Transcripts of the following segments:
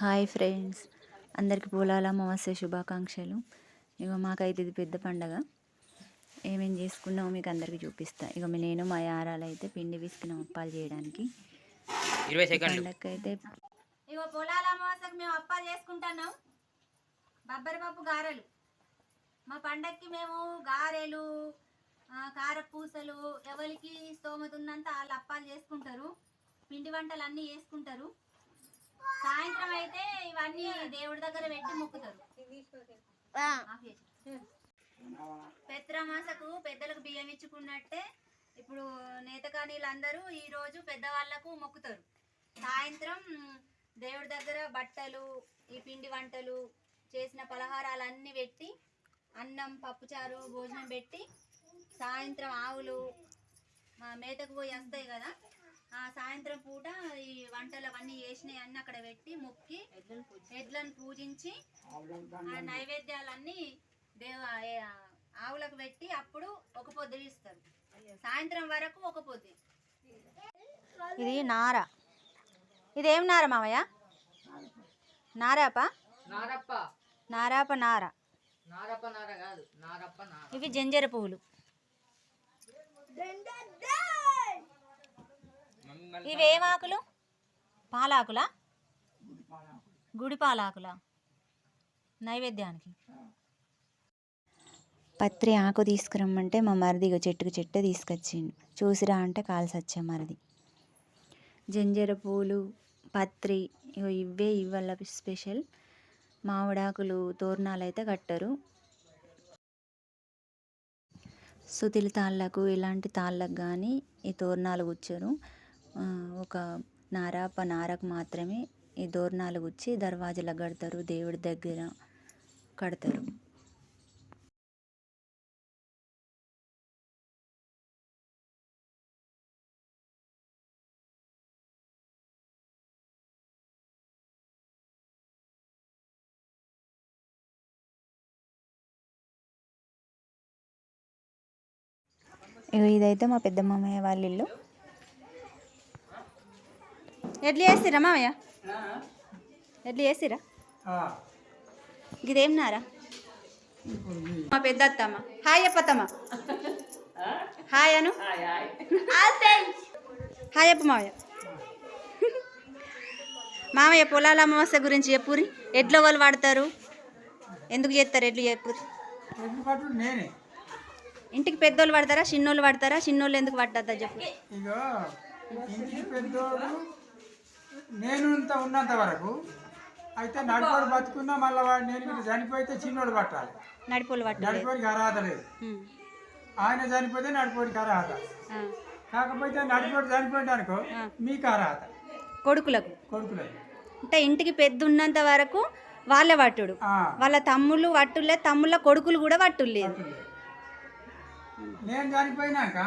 Hi friends. అందరికి పూలాల అమావాస్య శుభాకాంక్షలు. ఇక మాకైతే ఇది పెద్ద పండగ. ఏమేం చేసుకున్నామో మీకు అందరికీ చూపిస్తా. ఇక మీ నేను మా యారాలు అయితే పిండి విసుకున్నాం అప్పాలు చేయడానికి. ఇరవై సెకండ్లు. పండగకి అయితే ఇగో పొలాల అమావాస్యకు మేము అప్పాలు చేసుకుంటున్నాం. బబ్బరి పప్పు గారెలు. మా పండక్కి మేము గారెలు కారపూసలు ఎవరికి స్తోమత ఉన్నంత వాళ్ళు అప్పాలు చేసుకుంటారు. పిండి వంటలు అన్నీ చేసుకుంటారు. సాయంత్రం అయితే ఇవన్నీ దేవుడి దగ్గర పెట్టి మొక్కుతారు. పెత్రమాసకు పెద్దలకు బియ్యం ఇచ్చుకున్నట్టే ఇప్పుడు నేతకానీలందరూ ఈ రోజు పెద్దవాళ్ళకు మొక్కుతారు. సాయంత్రం దేవుడి దగ్గర బట్టలు ఈ పిండి వంటలు చేసిన పలహారాలు అన్నీ పెట్టి అన్నం పప్పుచారు భోజనం పెట్టి సాయంత్రం ఆవులు మా మేతకు పోయి వస్తాయి కదా. సాయంత్రం పూట ఈ వంటలు అవన్నీ చేసినవి అన్నీ అక్కడ పెట్టి మొక్కి ఎడ్లను పూజించి. ఆ నైవేద్యాలన్నీ దేవ ఆవులకు పెట్టి అప్పుడు ఒక పొద్దు ఇస్తారు సాయంత్రం వరకు ఒక పొద్దు. ఇది నార. ఇదేం నార మామయ్య? నారాప? నారప్ప. నారాప నార. నారప్ప నార కాదు నారప్ప నార. ఇవి జంజర పువ్వులు. ఇవేం ఆకులు? పాలాకులా? గుడి పాలాకులా నైవేద్యానికి. పత్రి ఆకు తీసుకురమ్మంటే మా మరిది ఇక చెట్టుకు చెట్టు తీసుకొచ్చిండు. చూసిరా అంటే కాల్సి వచ్చా మరిది. జంజర పూలు పత్రి ఇగో ఇవే ఇవాళ స్పెషల్. మామిడాకులు తోరణాలు అయితే కట్టరు. సుతిలి తాళ్ళకు ఇలాంటి తాళ్ళకు కానీ ఈ తోరణాలు ఆ, ఒక నారాప నారకు మాత్రమే ఈ తోరణాలు గుచ్చి దర్వాజలకు కడతారు దేవుడి దగ్గర కడతారు. ఇదైతే మా పెద్ద మామయ్య వాళ్ళ ఇల్లు. ఎడ్లు చేసిరా మామయ్య ఎడ్లు చేసిరా ఇదేం నారా మా పెద్ద అత్తమ్మ హాయ్ చెప్పత్తమ్మ హాయ్ అను. హాయ్ చెప్పు మామయ్య మామయ్య పొలాల అమావాస్య గురించి చెప్పురి ఎడ్ల వాళ్ళు వాడతారు. ఎందుకు చేస్తారు ఎడ్లు చెప్పు. ఎందుకంటే నేనే. ఇంటికి పెద్దోళ్ళు పడతారా? చిన్నోళ్ళు పడతారా? చిన్నోళ్ళు ఎందుకు పడ్డదా చెప్పు. నేను ఇంత ఉన్నంత వరకు అయితే నడిపోడు బతుకున్నా మళ్ళీ వాడు నేను ఇటు చనిపోతే చిన్నోడు పట్టాలి. పట్టాలి నడిపోడికి అర్హత లేదు. ఆయన చనిపోతే నడిపోడికి అర్హత. కాకపోతే నడిపోడు చనిపోయింది అనుకో మీకు అర్హత. కొడుకులకు. కొడుకులేదు అంటే ఇంటికి పెద్ద ఉన్నంత వరకు వాళ్ళే పట్టుడు. ఆ, వాళ్ళ తమ్ముళ్ళు వట్టులే తమ్ముళ్ళ కొడుకులు కూడా కొడుకులేదు. నేను చనిపోయినాక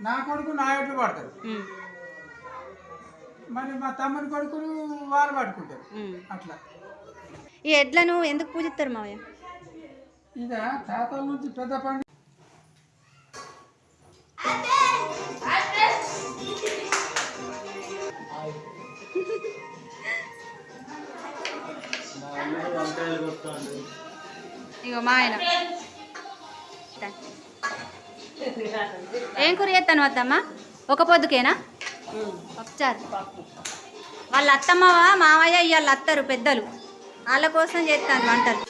నా కొడుకు నా ఎట్లు పడతాడు మరి మా తమ్ముని కొడుకులు వాళ్ళు పట్టుకుంటారు. అట్లా. ఈ ఎడ్లను ఎందుకు పూజిస్తారు మావయ్య? ఇక తాతల నుంచి పెద్ద పండు. ఇగో మా ఆయన. ఏం కూర చేస్తాను వద్దమ్మా? ఒక పొద్దుకేనా? వచ్చారు వాళ్ళ అత్తమ్మ మావయ్య ఇవాళ అత్తరు పెద్దలు. వాళ్ళ కోసం చేస్తాను వంటలు.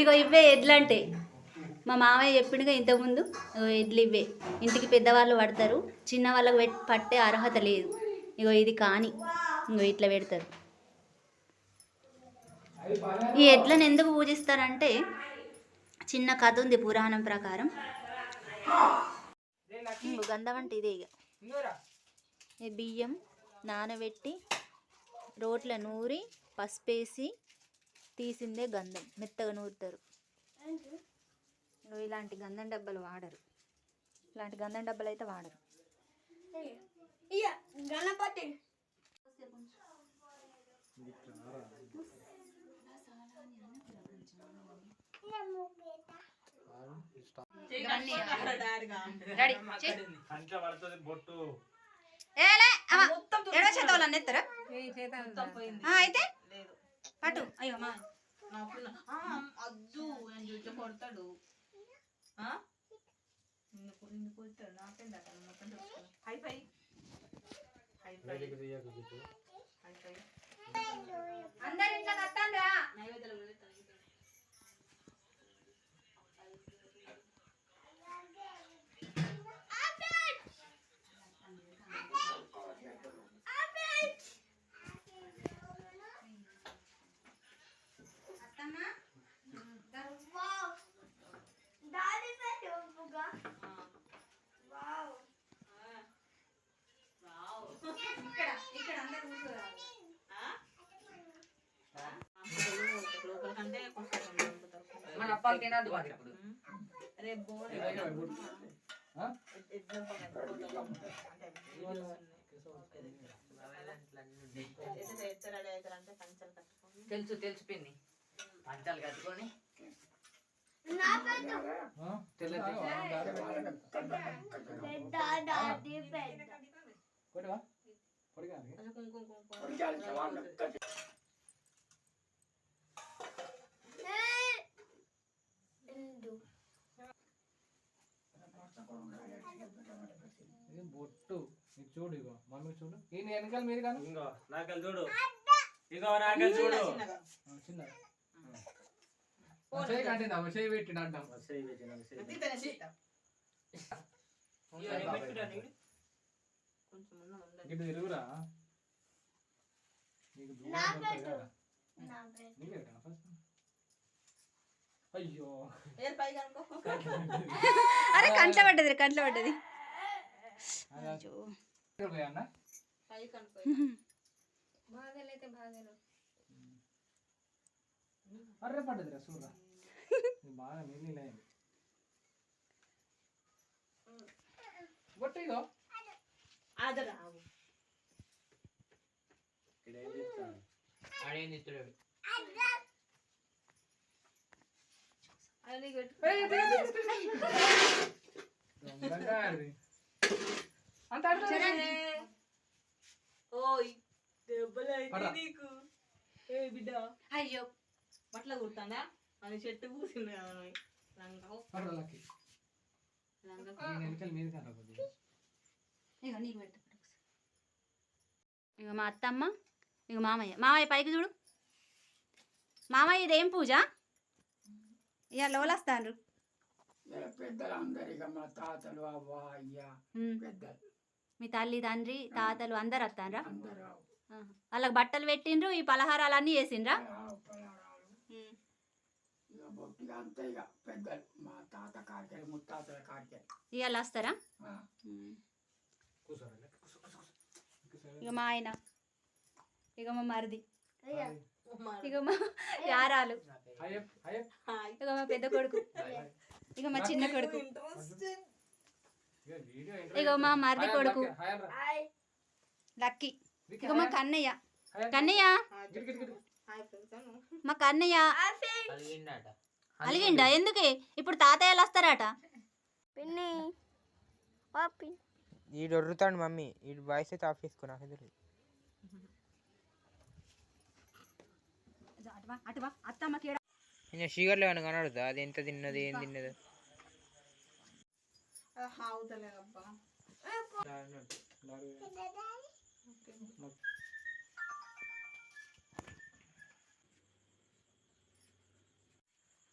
ఇగో ఇవే ఎడ్లంటే. మా మామయ్య చెప్పిండుగా ఇంతకుముందు ఎడ్లు ఇవే ఇంటికి పెద్దవాళ్ళు పడతారు చిన్న వాళ్ళకు పట్టే అర్హత లేదు. ఇగో ఇది కానీ ఇగో ఇట్లా పెడతారు. ఈ ఎడ్లను ఎందుకు పూజిస్తారంటే చిన్న కథ ఉంది పురాణం ప్రకారం. గంధం అంటే ఇదే ఇక బియ్యం నానబెట్టి రోట్ల నూరి పసుపేసి తీసిందే గంధం. మెత్తగా నూరుతారు. ఇలాంటి గంధం డబ్బాలు వాడరు. ఇలాంటి గంధం డబ్బాలు అయితే వాడరు. పడుతుంది బొట్టు. చేతవాళ్ళని ఎత్తరా? ఆ, అయితే? లేదు. పట్టు. అయ్యో మా. అద్దు నేను చూస్తే కొడతాడు. కొడతాడు? నాకేం దక్క మొత్తం చూసుకో. Hi five. Hi five. Hi five. అందరు ఇంట్లో కత్తాండ్రా? నైవేద్యాలు కూడా తగ్గుతాయి. అత్తమ్మా ఇక్కడ ఇక్కడ అందరు కొంచెం. మన ఇప్పుడు రేపు తెలుసు తెలుసు పిన్ని. పంచాలు కట్టుకొని. బొట్టు చూడు ఇగో మమ్మీ చూడు. ఈయన వెనకాల మీరు కానీ ఇంకో నాకెళ్ళి చూడు. ఇంకో నాకెళ్ళి చూడు చిన్నగా. చేయి కట్టింది చేయి పెట్టిండు అంటాం. చేయి పెట్టిన, పెట్టిన. ఇటు తిరుగురా నీకు? నీకే పెట్టానా ఫస్ట్ అయ్యో. అరే కంట్లో పడ్డది కంట్లో పడ్డది. అర్రే పడ్డది రా చూడరా. బాగా నీళ్ళు అయింది బొట్టు ఇగో ఆదరా. ఇక్కడ ఏం చెప్తాను ఆడేం అది. అంత ఓయ్ దెబ్బలు. నీకు ఏ బిడ్డ అయ్యో బట్టలు కుడతాందా అది చెట్టు పూసింది కదా నీకు పెట్టు ఇగో మా అత్తమ్మ ఇగో మామయ్య. మామయ్య పైకి చూడు. మామయ్య ఇదేం పూజ? ఇక లోలస్తాండ్రు పెద్దలందరూ ఇక మా తాతలు అవ్వ అయ్య పెద్దలు మీ తల్లి తండ్రి తాతలు అందరు వస్తాండ్రా. వాళ్ళకి బట్టలు పెట్టిండ్రు ఈ పలహారాలు అన్నీ చేసిండ్రా ఇక అంతే ఇక. పెద్దలు మా తాత ముత్తాతల ఇవాళ వస్తారా. ఇక మా ఆయన. ఇక మా మరిది. ఇక మా యారాలు. ఇక మా పెద్ద కొడుకు. ఇక మా చిన్న కొడుకు. ఇగో మా మరిది కొడుకు. లక్కి, ఇక మా. కన్నయ్య. కన్నయ్య? మా కన్నయ్య. అలిగిండా? ఎందుకే? ఇప్పుడు తాతయ్యలు వస్తారట? ఈడు ఒర్రుతాడు మమ్మీ. ఈడు వాయిస్ అయితే ఆఫ్ చేసుకో నాకు తెలియదు నేను షుగర్లో ఏమైనా కనబడుతుందా? అది ఎంత తిన్నది ఏం తిన్నది? హావుతలేదబ్బా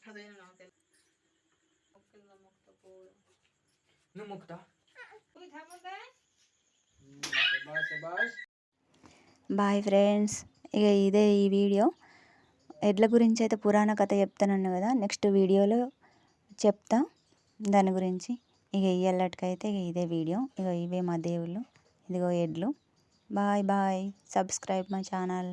అదే నాకు తెలియదు ఒక్కళ్ళ మొక్క పోదు నువ్వు. బాయ్ ఫ్రెండ్స్ ఇక ఇదే ఈ వీడియో. ఎడ్ల గురించి అయితే పురాణ కథ చెప్తానన్నా కదా నెక్స్ట్ వీడియోలో చెప్తా. దాని గురించి ఇక ఇయ్యల్లటికైతే ఇక ఇదే వీడియో. ఇక ఇవే మా దేవుళ్ళు ఇదిగో ఎడ్లు. Bye bye subscribe my channel.